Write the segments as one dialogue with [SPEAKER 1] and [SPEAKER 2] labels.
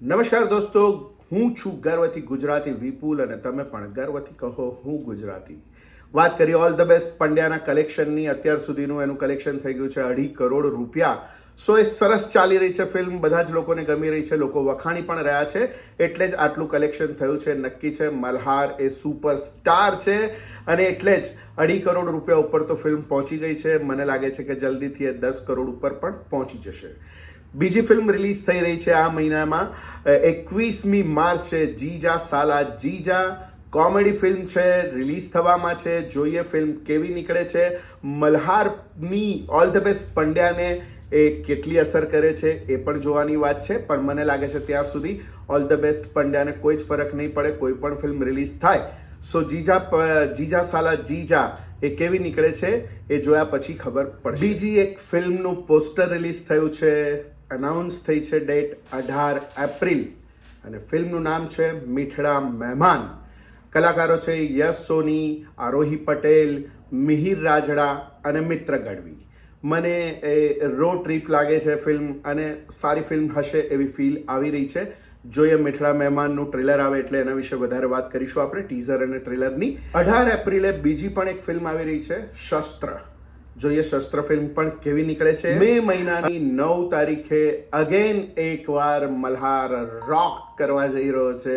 [SPEAKER 1] નમસ્કાર દોસ્તો, હું છું ગર્વથી ગુજરાતી વિપુલ અને તમે પણ ગર્વથી કહો હું ગુજરાતી. વાત કરીએ ઓલ ધ બેસ્ટ પંડ્યાના કલેક્શનની અત્યાર સુધીનું એનું કલેક્શન થઈ ગયું છે અઢી કરોડ રૂપિયા. સો એ સરસ ચાલી રહી છે ફિલ્મ બધા જ લોકોને ગમી રહી છે, લોકો વખાણી પણ રહ્યા છે, એટલે જ આટલું કલેક્શન થયું છે, નક્કી છે મલ્હાર એ સુપર સ્ટાર છે, અને એટલે જ અઢી કરોડ રૂપિયા ઉપર તો ફિલ્મ પહોંચી ગઈ છે, મને લાગે છે કે જલ્દીથી એ દસ કરોડ ઉપર પણ પહોંચી જશે. બીજી ફિલ્મ રિલીઝ થઈ રહી છે આ મહિનામાં. એકવીસમી માર્ચે જીજા સાલા જીજા કોમેડી ફિલ્મ છે. રિલીઝ થવામાં છે. જોઈએ ફિલ્મ કેવી નીકળે છે. મલ્હારની ઓલ ધ બેસ્ટ પંડ્યાને એ કેટલી અસર કરે છે એ પણ જોવાની વાત છે. પણ મને લાગે છે ત્યાં સુધી ઓલ ધ બેસ્ટ પંડ્યાને કોઈ જ ફરક નહીં પડે, કોઈ પણ ફિલ્મ રિલીઝ થાય. સો જીજા જીજા સાલા જીજા એ કેવી નીકળે છે એ જોયા પછી ખબર પડે બીજી એક ફિલ્મનું પોસ્ટર રિલીઝ થયું છે. અનાઉન્સ થઈ છે ડેટ અઢાર એપ્રિલ. અને ફિલ્મનું નામ છે મીઠડા મહેમાન. કલાકારો છે યશ સોની, આરોહી પટેલ, મિહિર રાજડા અને મિત્ર ગઢવી. મને એ રો ટ્રીપ લાગે છે ફિલ્મ અને સારી ફિલ્મ હશે એવી ફીલ આવી રહી છે. જોઈએ મીઠડા મહેમાનનું ટ્રેલર આવે એટલે એના વિશે વધારે વાત કરીશું આપણે. ટીઝર અને ટ્રેલરની અઢાર એપ્રિલે બીજી પણ એક ફિલ્મ આવી રહી છે, શસ્ત્ર. જોઈએ શસ્ત્ર ફિલ્મ પણ કેવી નીકળે છે? મે મહિનાની નવ તારીખે અગેન એકવાર મલ્હાર રોક કરવા જઈ રહ્યો છે.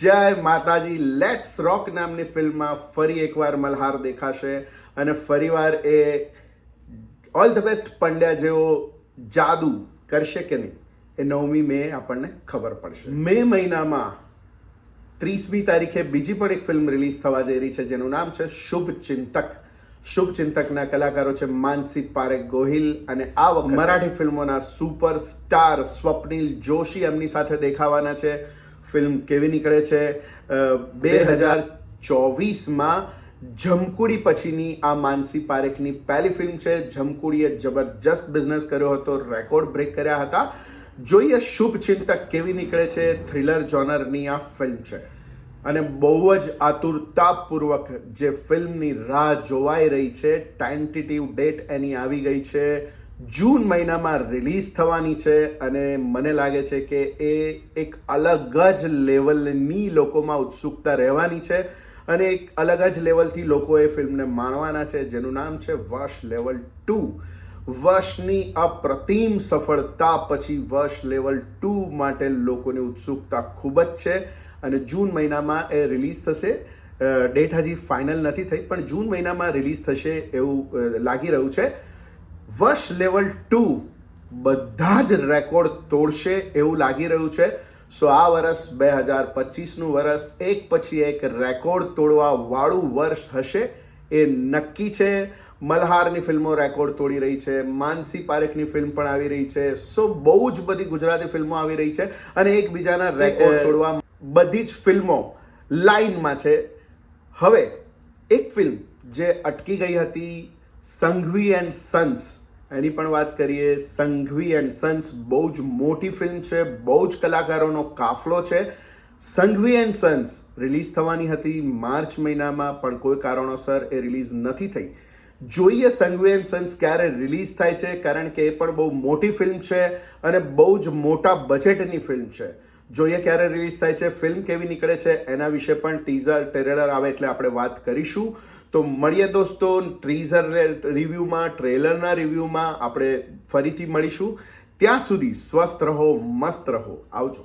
[SPEAKER 1] જય માતાજી લેટ્સ રોક નામની ફિલ્મમાં ફરી એકવાર મલ્હાર દેખાશે અને ફરીવાર એ ઓલ ધ બેસ્ટ પંડ્યા જેવો જાદુ કરશે કે નહીં, એ નવમી મે આપણને ખબર પડશે. મે મહિનામાં ત્રીસમી તારીખે બીજી પણ એક ફિલ્મ રિલીઝ થવા જઈ રહી છે જેનું નામ છે શુભ ચિંતક. શુભ ચિંતકના કલાકારો છે માનસી પારેખ ગોહિલ અને આ વખત મરાઠી ફિલ્મોના સુપર સ્ટાર સ્વપ્નિલ જોશી એમની સાથે દેખાવાના છે. ફિલ્મ કેવી નીકળે છે? બે હજાર ચોવીસમાં જમકુડી પછીની આ માનસી પારેખની પહેલી ફિલ્મ છે. જમકુડીએ જબરજસ્ત બિઝનેસ કર્યો હતો રેકોર્ડ બ્રેક કર્યા હતા. જોઈએ શુભ ચિંતક કેવી નીકળે છે થ્રિલર જોનરની આ ફિલ્મ છે. અને બહુ જ આતુરતાપૂર્વક જે ફિલ્મની રાહ જોવાઈ રહી છે ટેન્ટેટિવ ડેટ એની આવી ગઈ છે, જૂન મહિનામાં રિલીઝ થવાની છે અને મને લાગે છે કે એ એક અલગ જ લેવલની લોકોમાં ઉત્સુકતા રહેવાની છે અને એક અલગ જ લેવલથી લોકો એ ફિલ્મને માણવાના છે, જેનું નામ છે વશ લેવલ ટુ વર્ષની અપ્રતિમ સફળતા પછી વર્ષ લેવલ ટુ માટે લોકોની ઉત્સુકતા ખૂબ જ છે અને જૂન મહિનામાં એ રિલીઝ થશે. ડેટ હજી ફાઇનલ નથી થઈ, પણ જૂન મહિનામાં રિલીઝ થશે એવું લાગી રહ્યું છે. વર્ષ લેવલ ટુ બધા જ રેકોર્ડ તોડશે એવું લાગી રહ્યું છે. સો આ વર્ષ બે હજાર પચીસનું વર્ષ એક પછી એક રેકોર્ડ તોડવા વાળું વર્ષ હશે એ નક્કી છે. મલ્હારની ફિલ્મો રેકોર્ડ તોડી રહી છે માનસી પારેખની ફિલ્મ પણ આવી રહી છે. સો બહુ જ બધી ગુજરાતી ફિલ્મો આવી રહી છે અને એકબીજાના રેકોર્ડ તોડવા બધી જ ફિલ્મો લાઈનમાં છે. હવે એક ફિલ્મ જે અટકી ગઈ હતી સંઘવી એન્ડ સન્સ. એની પણ વાત કરીએ સંઘવી એન્ડ સન્સ બહુ જ મોટી ફિલ્મ છે બહુ જ કલાકારોનો કાફલો છે. સંઘવી એન્ડ સન્સ રિલીઝ થવાની હતી માર્ચ મહિનામાં પણ કોઈ કારણોસર એ રિલીઝ નથી થઈ. જોઈએ એન્ડ સન્સ ક્યારે રિલીઝ થાય છે, કારણ કે એ પણ બહુ મોટી ફિલ્મ છે અને બહુ જ મોટા બજેટની ફિલ્મ છે. જોઈએ ક્યારે રિલીઝ થાય છે ફિલ્મ કેવી નીકળે છે, એના વિશે પણ ટીઝર ટ્રેલર આવે એટલે આપણે વાત કરીશું. તો મળીએ દોસ્તો ટ્રીઝર રિવ્યૂમાં ટ્રેલરના રિવ્યૂમાં આપણે ફરીથી મળીશું. ત્યાં સુધી સ્વસ્થ રહો, મસ્ત રહો. આવજો.